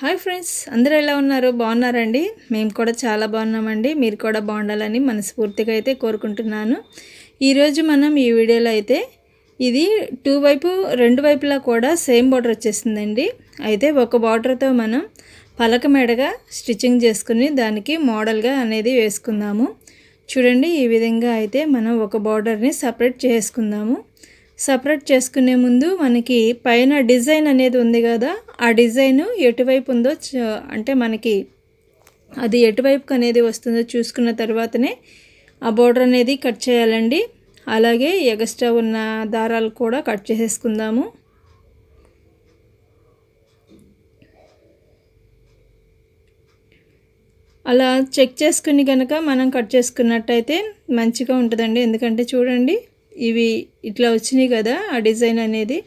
Hi friends అందరూ ఎలా ఉన్నారు? బాగున్నారండి? మేము కూడా చాలా బాగున్నామండి. మీరు కూడా బాగుండాలని మనస్ఫూర్తిగా అయితే కోరుకుంటున్నాను. ఈరోజు మనం ఈ వీడియోలో అయితే ఇది టూ వైపు రెండు వైపులా కూడా సేమ్ బార్డర్ వచ్చేసిందండి. అయితే ఒక బార్డర్తో మనం పలక మెడగా స్టిచ్చింగ్ చేసుకుని దానికి మోడల్గా అనేది వేసుకుందాము. చూడండి ఈ విధంగా అయితే మనం ఒక బార్డర్ని సపరేట్ చేసుకుందాము. సపరేట్ చేసుకునే ముందు మనకి పైన డిజైన్ అనేది ఉంది కదా ఆ డిజైన్ ఎటువైపు ఉందో అంటే మనకి అది ఎటువైపుకు అనేది వస్తుందో చూసుకున్న తర్వాతనే ఆ బోర్డర్ అనేది కట్ చేయాలండి. అలాగే ఎగస్ట్రా ఉన్న దారాలు కూడా కట్ చేసేసుకుందాము. అలా చెక్ చేసుకుని కనుక మనం కట్ చేసుకున్నట్టయితే మంచిగా ఉంటుందండి. ఎందుకంటే చూడండి ఇవి ఇట్లా వచ్చినాయి కదా ఆ డిజైన్ అనేది.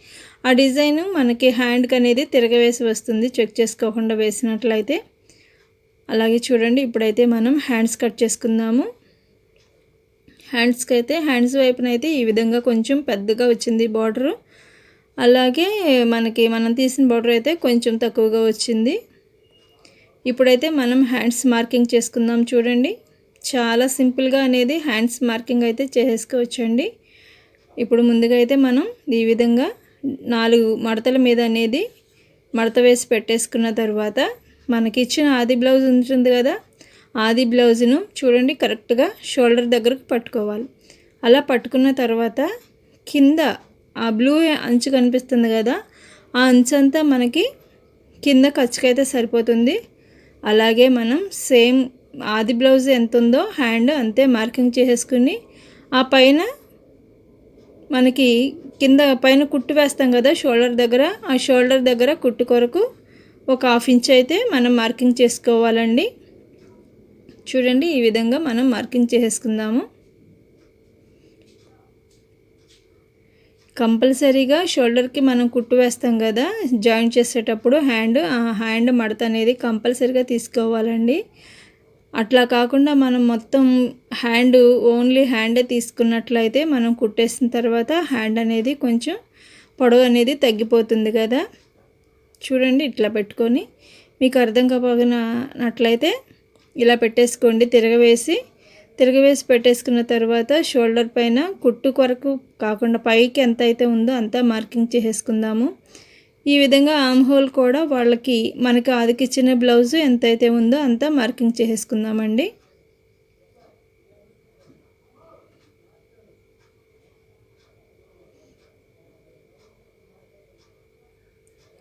ఆ డిజైన్ మనకి హ్యాండ్కి అనేది తిరగవేసి వస్తుంది చెక్ చేసుకోకుండా వేసినట్లయితే. అలాగే చూడండి ఇప్పుడైతే మనం హ్యాండ్స్ కట్ చేసుకుందాము. హ్యాండ్స్కి అయితే హ్యాండ్స్ వైపున అయితే ఈ విధంగా కొంచెం పెద్దగా వచ్చింది బార్డరు. అలాగే మనకి మనం తీసిన బార్డర్ అయితే కొంచెం తక్కువగా వచ్చింది. ఇప్పుడైతే మనం హ్యాండ్స్ మార్కింగ్ చేసుకుందాం చూడండి. చాలా సింపుల్గా అనేది హ్యాండ్స్ మార్కింగ్ అయితే చేసుకోవచ్చండి ఇప్పుడు ముందుగా అయితే మనం ఈ విధంగా నాలుగు మడతల మీద అనేది మడత వేసి పెట్టేసుకున్న తర్వాత మనకి ఇచ్చిన ఆది బ్లౌజ్ ఉంటుంది కదా ఆది బ్లౌజ్ను చూడండి కరెక్ట్గా షోల్డర్ దగ్గరకు పట్టుకోవాలి. అలా పట్టుకున్న తర్వాత కింద ఆ బ్లూ అంచు కనిపిస్తుంది కదా ఆ అంచు అంతా మనకి కింద ఖర్చుకైతే సరిపోతుంది. అలాగే మనం సేమ్ ఆది బ్లౌజ్ ఎంత ఉందో హ్యాండ్ అంతే మార్కింగ్ చేసేసుకుని ఆ పైన మనకి కింద పైన కుట్టు వేస్తాం కదా షోల్డర్ దగ్గర. ఆ షోల్డర్ దగ్గర కుట్టు కొరకు ఒక హాఫ్ ఇంచ్ అయితే మనం మార్కింగ్ చేసుకోవాలండి. చూడండి ఈ విధంగా మనం మార్కింగ్ చేసేసుకుందాము కంపల్సరీగా షోల్డర్కి మనం కుట్టు వేస్తాం కదా జాయింట్ చేసేటప్పుడు హ్యాండ్ ఆ హ్యాండ్ మడత అనేది కంపల్సరీగా తీసుకోవాలండి. అట్లా కాకుండా మనం మొత్తం హ్యాండ్ ఓన్లీ హ్యాండే తీసుకున్నట్లయితే మనం కుట్టేసిన తర్వాత హ్యాండ్ అనేది కొంచెం పొడవు అనేది తగ్గిపోతుంది కదా. చూడండి ఇట్లా పెట్టుకొని మీకు అర్థం కాకపోయినట్లయితే ఇలా పెట్టేసుకోండి. తిరగవేసి తిరగవేసి పెట్టేసుకున్న తర్వాత షోల్డర్ పైన కుట్టు కొరకు కాకుండా పైకి ఎంత అయితే ఉందో అంతా మార్కింగ్ చేసేసుకుందాము. ఈ విధంగా ఆమ్ హోల్ కూడా వాళ్ళకి మనకి ఆదికిచ్చిన బ్లౌజ్ ఎంత అయితే ఉందో అంతా మార్కింగ్ చేసుకుందామండి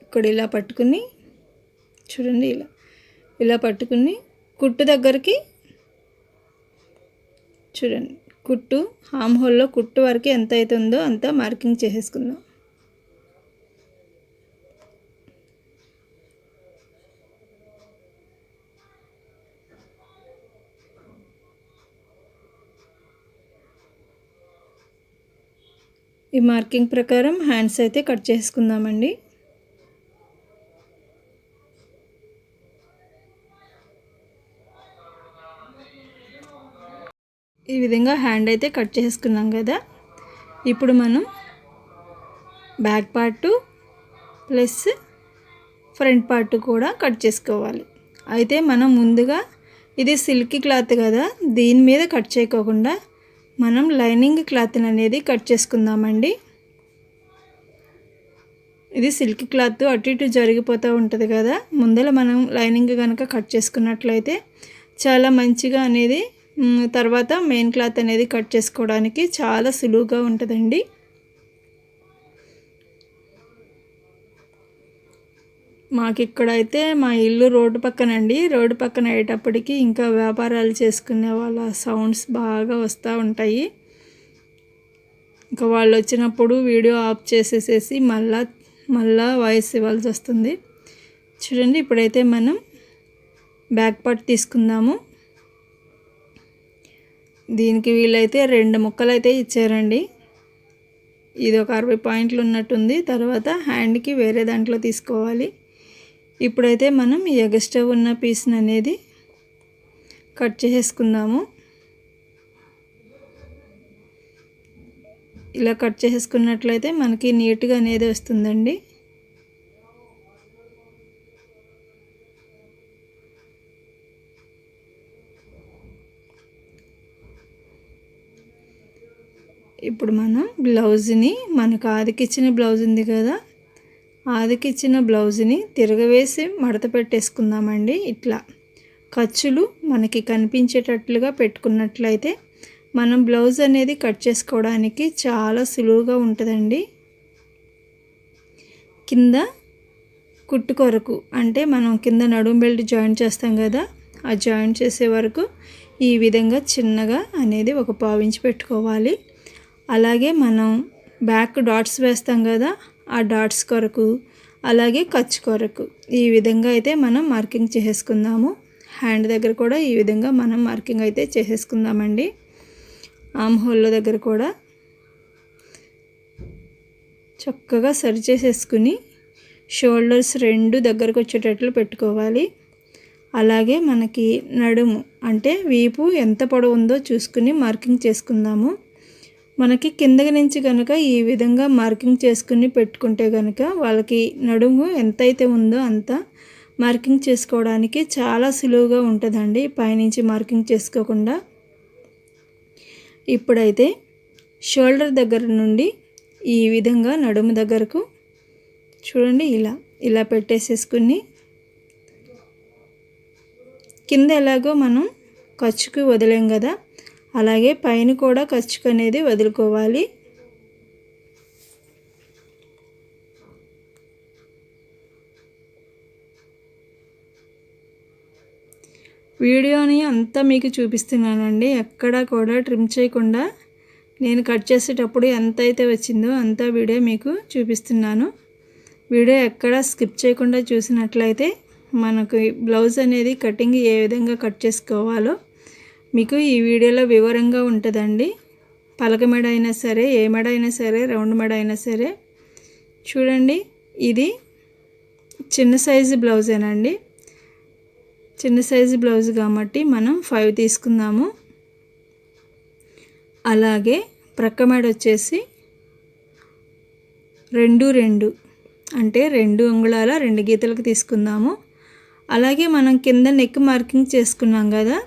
ఇక్కడ ఇలా పట్టుకుని చూడండి ఇలా ఇలా పట్టుకుని కుట్టు దగ్గరికి చూడండి కుట్టు హామ్ హోల్లో కుట్టు వరకు ఎంత అవుతుందో అంత మార్కింగ్ చేసేసుకుందాం. ఈ మార్కింగ్ ప్రకారం హ్యాండ్స్ అయితే కట్ చేసుకుందామండి. ఈ విధంగా హ్యాండ్ అయితే కట్ చేసుకున్నాం కదా. ఇప్పుడు మనం back part plus front part కూడా కట్ చేసుకోవాలి. అయితే మనం ముందుగా ఇది సిల్కీ క్లాత్ కదా దీని మీద కట్ చేయకోకుండా మనం లైనింగ్ క్లాత్ అనేది కట్ చేసుకుందామండి. ఇది సిల్క్ క్లాత్ అటు ఇటు జరిగిపోతూ ఉంటుంది కదా. ముందర మనం లైనింగ్ కనుక కట్ చేసుకున్నట్లయితే చాలా మంచిగా అనేది తర్వాత మెయిన్ క్లాత్ అనేది కట్ చేసుకోవడానికి చాలా సులువుగా ఉంటుందండి. మాకు ఇక్కడైతే మా ఇల్లు రోడ్డు పక్కనండి. రోడ్డు పక్కన అయ్యేటప్పటికి ఇంకా వ్యాపారాలు చేసుకునే వాళ్ళ సౌండ్స్ బాగా వస్తూ ఉంటాయి. ఇంకా వాళ్ళు వచ్చినప్పుడు వీడియో ఆఫ్ చేసేసేసి మళ్ళా మళ్ళా వాయిస్ ఇవ్వాల్సి వస్తుంది. చూడండి ఇప్పుడైతే మనం బ్యాక్ పార్ట్ తీసుకుందాము. దీనికి వీళ్ళైతే రెండు ముక్కలు అయితే ఇచ్చారండి. ఇది ఒక అరవై పాయింట్లు ఉన్నట్టుంది. తర్వాత హ్యాండ్కి వేరే దాంట్లో తీసుకోవాలి. ఇప్పుడైతే మనం ఈ ఎగస్టవ్ ఉన్న పీస్ని అనేది కట్ చేసేసుకుందాము. ఇలా కట్ చేసేసుకున్నట్లయితే మనకి నీట్గా అనేది వస్తుందండి. ఇప్పుడు మనం బ్లౌజ్ని మనకు ఆదికిచ్చిన బ్లౌజ్ ఉంది కదా ఆదికిచ్చిన బ్లౌజ్ని తిరగవేసి మడత పెట్టేసుకుందామండి ఇట్లా. ఖర్చులు మనకి కనిపించేటట్లుగా పెట్టుకున్నట్లయితే మనం బ్లౌజ్ అనేది కట్ చేసుకోవడానికి చాలా సులువుగా ఉంటుందండి. కింద కుట్టు కొరకు అంటే మనం కింద నడుం బెల్ట్ జాయిన్ చేస్తాం కదా ఆ జాయిన్ చేసే వరకు ఈ విధంగా చిన్నగా అనేది ఒక పావించి పెట్టుకోవాలి. అలాగే మనం బ్యాక్ డాట్స్ వేస్తాం కదా ఆ డాట్స్ కొరకు అలాగే ఖర్చు కొరకు. ఈ విధంగా అయితే మనం మార్కింగ్ చేసేసుకుందాము. హ్యాండ్ దగ్గర కూడా ఈ విధంగా మనం మార్కింగ్ అయితే చేసేసుకుందామండి. ఆమ్ హోల్ దగ్గర కూడా చక్కగా సరి చేసేసుకుని షోల్డర్స్ రెండు దగ్గరకు వచ్చేటట్లు పెట్టుకోవాలి. అలాగే మనకి నడుము అంటే వీపు ఎంత పొడవు ఉందో చూసుకుని మార్కింగ్ చేసుకుందాము. మనకి కిందకి నుంచి కనుక ఈ విధంగా మార్కింగ్ చేసుకుని పెట్టుకుంటే కనుక వాళ్ళకి నడుము ఎంతైతే ఉందో అంత మార్కింగ్ చేసుకోవడానికి చాలా సులువుగా ఉంటుందండి. పైనుంచి మార్కింగ్ చేసుకోకుండా ఇప్పుడైతే షోల్డర్ దగ్గర నుండి ఈ విధంగా నడుము దగ్గరకు చూడండి ఇలా ఇలా పెట్టేసేసుకుని కింద ఎలాగో మనం ఖర్చుకు వదిలేం కదా అలాగే పైన కూడా ఖర్చుకు అనేది వదులుకోవాలి. వీడియోని అంతా మీకు చూపిస్తున్నానండి. ఎక్కడా కూడా ట్రిమ్ చేయకుండా నేను కట్ చేసేటప్పుడు ఎంత అయితే వచ్చిందో అంతా వీడియో మీకు చూపిస్తున్నాను. వీడియో ఎక్కడ స్కిప్ చేయకుండా చూసినట్లయితే మనకు బ్లౌజ్ అనేది కటింగ్ ఏ విధంగా కట్ చేసుకోవాలో మీకు ఈ వీడియోలో వివరంగా ఉంటుందండి. పలక మెడ అయినా సరే ఏ మెడ అయినా సరే రౌండ్ మెడ అయినా సరే. చూడండి ఇది చిన్న సైజు బ్లౌజేనండి. చిన్న సైజు బ్లౌజ్ కాబట్టి మనం ఫైవ్ తీసుకుందాము. అలాగే ప్రక్క మెడ వచ్చేసి రెండు రెండు. అంటే రెండు అంగుళాల రెండు గీతలకు తీసుకుందాము. అలాగే మనం కింద నెక్ మార్కింగ్ చేసుకున్నాం కదా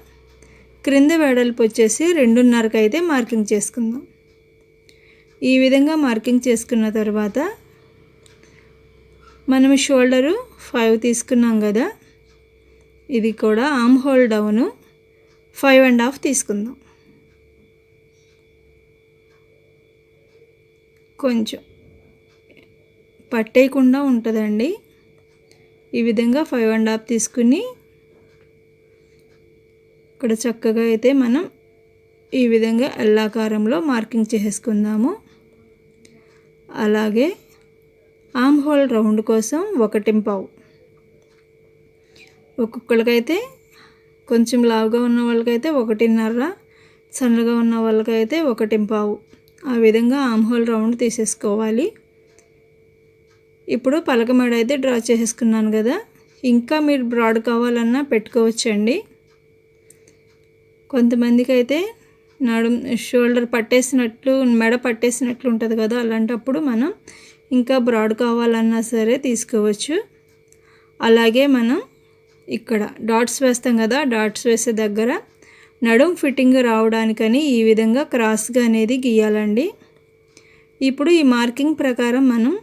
క్రింద వెడల్పు వచ్చేసి రెండున్నరకు అయితే మార్కింగ్ చేసుకుందాం. ఈ విధంగా మార్కింగ్ చేసుకున్న తర్వాత మనం షోల్డరు ఫైవ్ తీసుకున్నాం కదా ఇది కూడా arm hole down five and half తీసుకుందాం. కొంచెం పట్టేయకుండా ఉంటుందండి. ఈ విధంగా ఫైవ్ అండ్ హాఫ్ తీసుకుని ఇక్కడ చక్కగా అయితే మనం ఈ విధంగా ఎల్లాకారంలో మార్కింగ్ చేసుకుందాము అలాగే ఆమ్ హోల్ రౌండ్ కోసం ఒకటింపావు ఒక్కొక్కరికైతే కొంచెం లావుగా ఉన్న వాళ్ళకైతే ఒకటిన్నర సన్నగా ఉన్న వాళ్ళకైతే ఒకటి పావు. ఆ విధంగా ఆమ్ హోల్ రౌండ్ తీసేసుకోవాలి. ఇప్పుడు పలకమేడ అయితే డ్రా చేసేసుకున్నాను కదా. ఇంకా మీరు బ్రాడ్ కావాలన్నా పెట్టుకోవచ్చండి. కొంతమందికి అయితే నడు షోల్డర్ పట్టేసినట్లు మెడ పట్టేసినట్లు ఉంటుంది కదా అలాంటప్పుడు మనం ఇంకా బ్రాడ్ కావాలన్నా సరే తీసుకోవచ్చు. అలాగే మనం ఇక్కడ డాట్స్ వేస్తాం కదా డాట్స్ వేసే దగ్గర నడుం ఫిట్టింగ్ రావడానికని ఈ విధంగా క్రాస్గా అనేది గీయాలండి. ఇప్పుడు ఈ మార్కింగ్ ప్రకారం మనం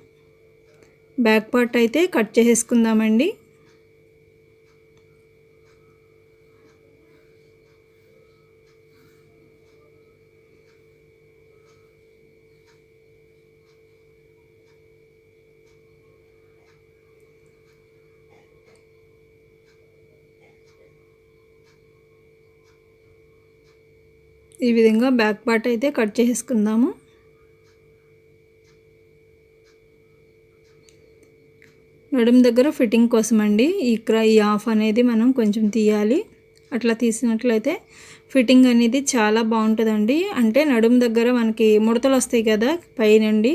బ్యాక్ పార్ట్ అయితే కట్ చేసేసుకుందామండి. ఈ విధంగా బ్యాక్ పార్ట్ అయితే కట్ చేసుకుందాము నడుము దగ్గర ఫిట్టింగ్ కోసం అండి ఇక్కడ ఈ ఆఫ్ అనేది మనం కొంచెం తీయాలి. అట్లా తీసినట్లయితే ఫిట్టింగ్ అనేది చాలా బాగుంటుందండి. అంటే నడుము దగ్గర మనకి ముడతలు వస్తాయి కదా పైనండి.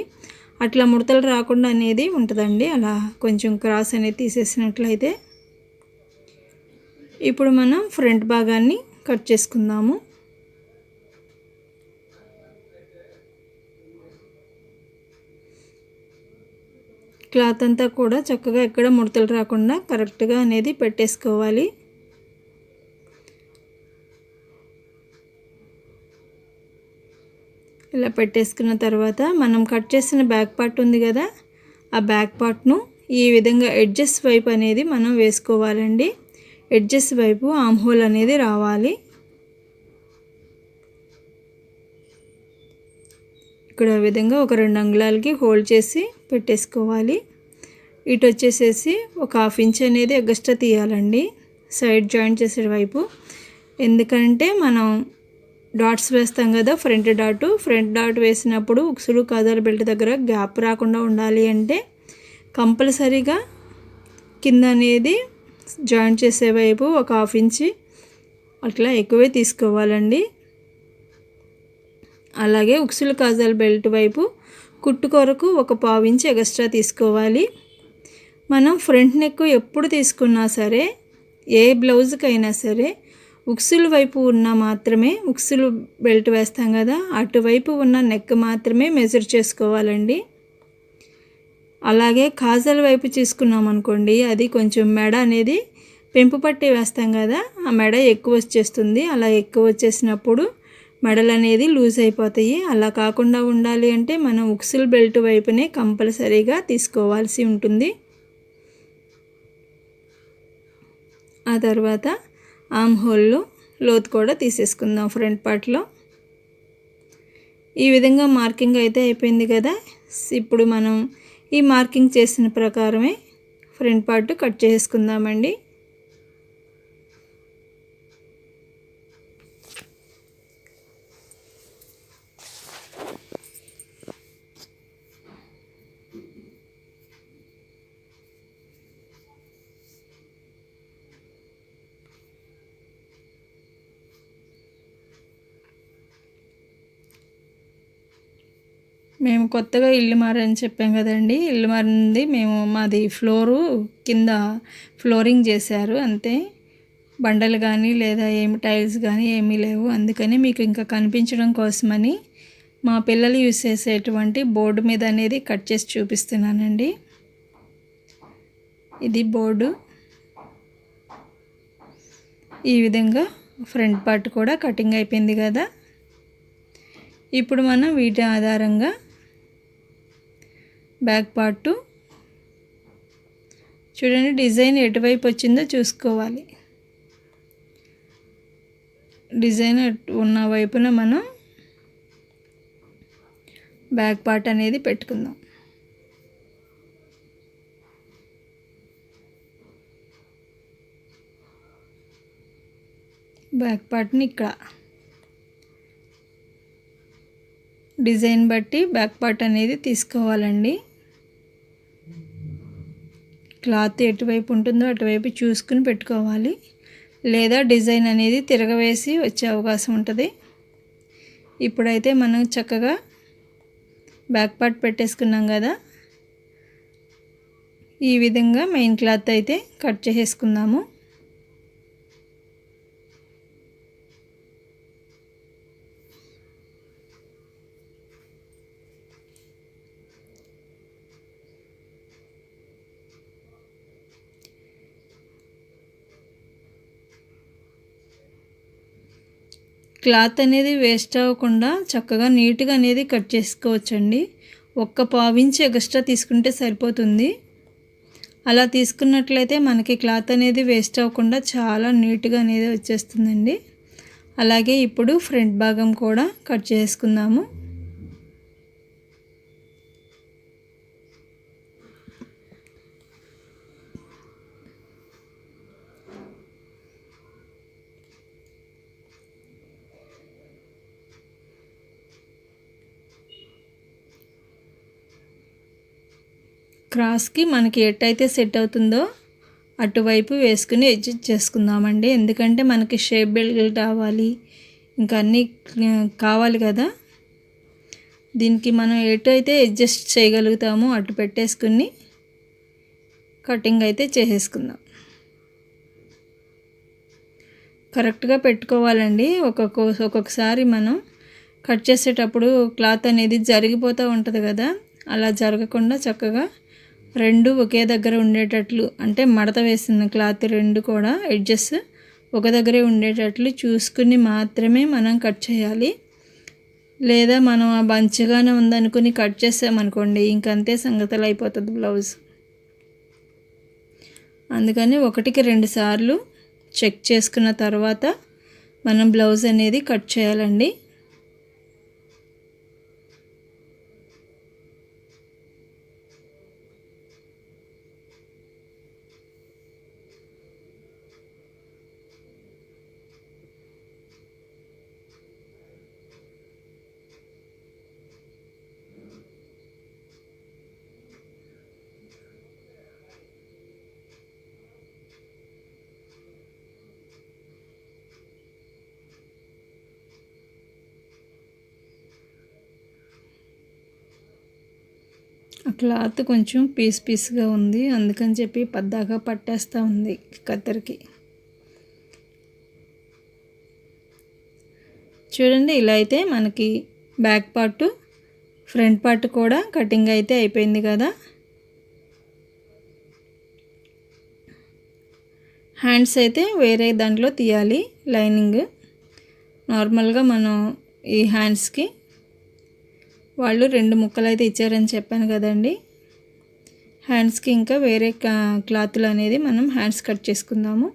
అట్లా ముడతలు రాకుండా అనేది ఉంటుందండి. అలా కొంచెం క్రాస్ అనేది తీసేసినట్లయితే. ఇప్పుడు మనం ఫ్రంట్ భాగాన్ని కట్ చేసుకుందాము. క్లాత్ అంతా కూడా చక్కగా ఎక్కడ ముడతలు రాకుండా కరెక్ట్గా అనేది పెట్టేసుకోవాలి. ఇలా పెట్టేసుకున్న తర్వాత మనం కట్ చేసిన బ్యాక్ పార్ట్ ఉంది కదా ఆ బ్యాక్ పార్ట్ను ఈ విధంగా ఎడ్జెస్ వైపు అనేది మనం వేసుకోవాలండి. ఎడ్జెస్ వైపు ఆమ్ హోల్ అనేది రావాలి. ఇక్కడ విధంగా ఒక రెండు అంగుళాలకి హోల్డ్ చేసి పెట్టేసుకోవాలి. ఇటు వచ్చేసేసి ఒక హాఫ్ ఇంచ్ అనేది ఎగస్ట్రా తీయాలండి. సైడ్ జాయింట్ చేసే వైపు. ఎందుకంటే మనం డాట్స్ వేస్తాం కదా ఫ్రంట్ డాట్ ఫ్రంట్ డాట్ వేసినప్పుడు ఉక్సులు కాదాల బెల్ట్ దగ్గర గ్యాప్ రాకుండా ఉండాలి అంటే కంపల్సరీగా కింద అనేది జాయింట్ చేసే వైపు ఒక హాఫ్ ఇంచి అట్లా ఎక్కువే తీసుకోవాలండి. అలాగే ఉక్సులు కాజాల బెల్ట్ వైపు కుట్టు కొరకు ఒక పావు ఎక్స్ట్రా తీసుకోవాలి. మనం ఫ్రంట్ నెక్ ఎప్పుడు తీసుకున్నా సరే ఏ బ్లౌజ్కైనా సరే ఉక్సులు వైపు ఉన్న మాత్రమే ఉక్సులు బెల్ట్ వేస్తాం కదా అటువైపు ఉన్న నెక్ మాత్రమే మెజర్ చేసుకోవాలండి. అలాగే కాజల్ వైపు తీసుకున్నాం అనుకోండి అది కొంచెం మెడ అనేది పెంపు పట్టి వేస్తాం కదా ఆ మెడ ఎక్కువ వచ్చేస్తుంది. అలా ఎక్కువ వచ్చేసినప్పుడు మెడలు అనేది లూజ్ అయిపోతాయి. అలా కాకుండా ఉండాలి అంటే మనం ఉక్సుల్ బెల్ట్ వైపునే కంపల్సరీగా తీసుకోవాల్సి ఉంటుంది. ఆ తర్వాత ఆమ్ హోల్లో లోతు కూడా తీసేసుకుందాం ఫ్రంట్ పార్ట్లో. ఈ విధంగా మార్కింగ్ అయితే అయిపోయింది కదా. ఇప్పుడు మనం ఈ మార్కింగ్ చేసిన ప్రకారమే ఫ్రంట్ పార్ట్ కట్ చేసుకుందామండి. మేము కొత్తగా ఇల్లు మారని చెప్పాం కదండి. ఇల్లు మారింది. మేము మాది ఫ్లోరు కింద ఫ్లోరింగ్ చేశారు. అంతే. బండలు కానీ లేదా ఏమి టైల్స్ కానీ ఏమీ లేవు. అందుకని మీకు ఇంకా కనిపించడం కోసమని మా పిల్లలు యూస్ చేసేటువంటి బోర్డు మీద అనేది కట్ చేసి చూపిస్తున్నానండి. ఇది బోర్డు. ఈ విధంగా ఫ్రంట్ పార్ట్ కూడా కటింగ్ అయిపోయింది కదా. ఇప్పుడు మనం వీటి ఆధారంగా బ్యాక్ పార్టు చూడండి డిజైన్ ఎటువైపు వచ్చిందో చూసుకోవాలి. డిజైన్ ఉన్న వైపున మనం బ్యాక్ పార్ట్ అనేది పెట్టుకుందాం. బ్యాక్ పార్ట్ని ఇక్కడ. డిజైన్ బట్టి బ్యాక్ పార్ట్ అనేది తీసుకోవాలండి. క్లాత్ ఎటువైపు ఉంటుందో అటువైపు చూసుకుని పెట్టుకోవాలి. లేదా డిజైన్ అనేది తిరగవేసి వచ్చే అవకాశం ఉంటుంది. ఇప్పుడైతే మనం చక్కగా బ్యాక్ పార్ట్ పెట్టేసుకున్నాం కదా. ఈ విధంగా మెయిన్ క్లాత్ అయితే కట్ చేసేసుకుందాము. క్లాత్ అనేది వేస్ట్ అవ్వకుండా చక్కగా నీట్గా అనేది కట్ చేసుకోవచ్చండి. ఒక్క పావించి ఎక్స్ట్రా తీసుకుంటే సరిపోతుంది. అలా తీసుకున్నట్లయితే మనకి క్లాత్ అనేది వేస్ట్ అవ్వకుండా చాలా నీట్గా అనేది వచ్చేస్తుందండి. అలాగే ఇప్పుడు ఫ్రంట్ భాగం కూడా కట్ చేసుకుందాము. క్రాస్కి మనకి ఎట్టయితే సెట్ అవుతుందో అటువైపు వేసుకుని అడ్జస్ట్ చేసుకుందామండి. ఎందుకంటే మనకి షేప్ బెల్ట్ అవ్వాలి ఇంకా అన్నీ కావాలి కదా. దీనికి మనం ఎటు అయితే అడ్జస్ట్ చేయగలుగుతామో అటు పెట్టేసుకుని కటింగ్ అయితే చేసేసుకుందాం. కరెక్ట్గా పెట్టుకోవాలండి. ఒక్కొక్క ఒక్కొక్కసారి మనం కట్ చేసేటప్పుడు క్లాత్ అనేది జరిగిపోతూ ఉంటుంది కదా. అలా జరగకుండా చక్కగా రెండు ఒకే దగ్గర ఉండేటట్లు అంటే మడత వేసిన క్లాత్ రెండు కూడా ఎడ్జెస్ ఒక దగ్గరే ఉండేటట్లు చూసుకుని మాత్రమే మనం కట్ చేయాలి. లేదా మనం ఆ బంచగానే ఉందనుకుని కట్ చేసామనుకోండి ఇంకంతే సంగతులు అయిపోతుంది బ్లౌజ్ అందుకని ఒకటికి రెండు సార్లు చెక్ చేసుకున్న తర్వాత మనం బ్లౌజ్ అనేది కట్ చేయాలండి. క్లాత్ కొంచెం పీస్ పీస్గా ఉంది. అందుకని చెప్పి పద్దాగా పట్టేస్తూ ఉంది కత్తెరకి. చూడండి ఇలా అయితే మనకి బ్యాక్ పార్ట్ ఫ్రంట్ పార్ట్ కూడా కటింగ్ అయితే అయిపోయింది కదా. హ్యాండ్స్ అయితే వేరే దాంట్లో తీయాలి లైనింగ్. నార్మల్గా మనం ఈ హ్యాండ్స్కి వాళ్ళు రెండు ముక్కలు అయితే ఇచ్చారని చెప్పాను కదండి. హ్యాండ్స్కి ఇంకా వేరే క్లాతులు అనేది మనం హ్యాండ్స్ కట్ చేసుకుందాము.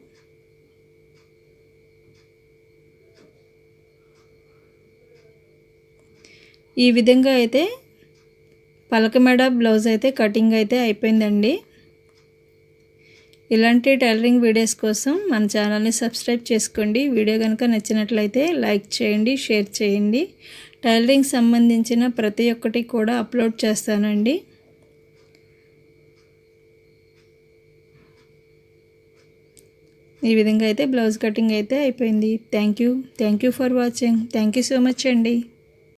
ఈ విధంగా అయితే పలకమెడ బ్లౌజ్ అయితే కటింగ్ అయితే అయిపోయిందండి. ఇలాంటి టైలరింగ్ వీడియోస్ కోసం మన ఛానల్ని సబ్స్క్రైబ్ చేసుకోండి. వీడియో కనుక నచ్చినట్లయితే లైక్ చేయండి షేర్ చేయండి. టైలరింగ్ సంబంధించిన ప్రతి ఒక్కటి కూడా అప్లోడ్ చేస్తానండి. ఈ విధంగా అయితే బ్లౌజ్ కటింగ్ అయితే అయిపోయింది. Thank you thank you for watching thank you so much అండి.